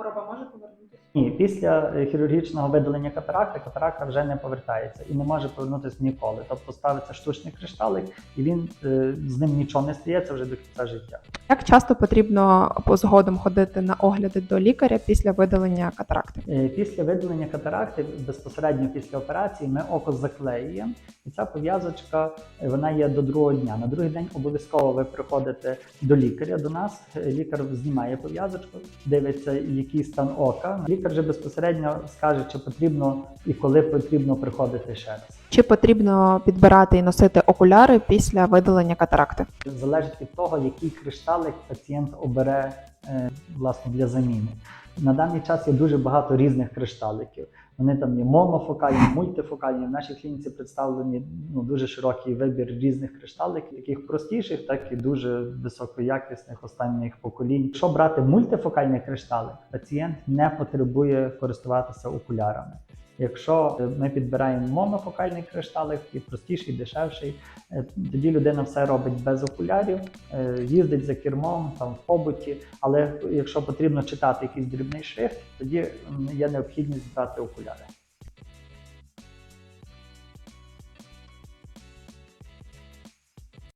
хвороба може повернутися? Ні, після е, хірургічного видалення катаракти катаракта вже не повертається і не може повернутися ніколи. Тобто ставиться штучний кришталик, і він е, з ним нічого не стається вже до кінця життя. Як часто потрібно по згодом ходити на огляди до лікаря після видалення катаракти? Е, Після видалення катаракти, безпосередньо після операції, ми око заклеюємо, і ця пов'язочка вона є до другого дня. На другий день обов'язково ви приходите до лікаря. До нас лікар знімає пов'язочку, дивиться, який стан ока. Лікар вже безпосередньо скаже, чи потрібно і коли потрібно приходити ще раз. Чи потрібно підбирати і носити окуляри після видалення катаракти? Залежить від того, який кришталик пацієнт обере е, власне для заміни. На даний час є дуже багато різних кришталиків. Вони там є монофокальні, мультифокальні. В нашій клініці представлені ну, дуже широкий вибір різних кришталиків, яких простіших, так і дуже високоякісних останніх поколінь. Якщо брати мультифокальний кришталик, пацієнт не потребує користуватися окулярами. Якщо ми підбираємо монофокальний кришталик, і простіший, дешевший, е, тоді людина все робить без окулярів, е, їздить за кермом там в побуті. Але якщо потрібно читати якийсь дрібний шрифт, тоді є необхідність брати окуляри.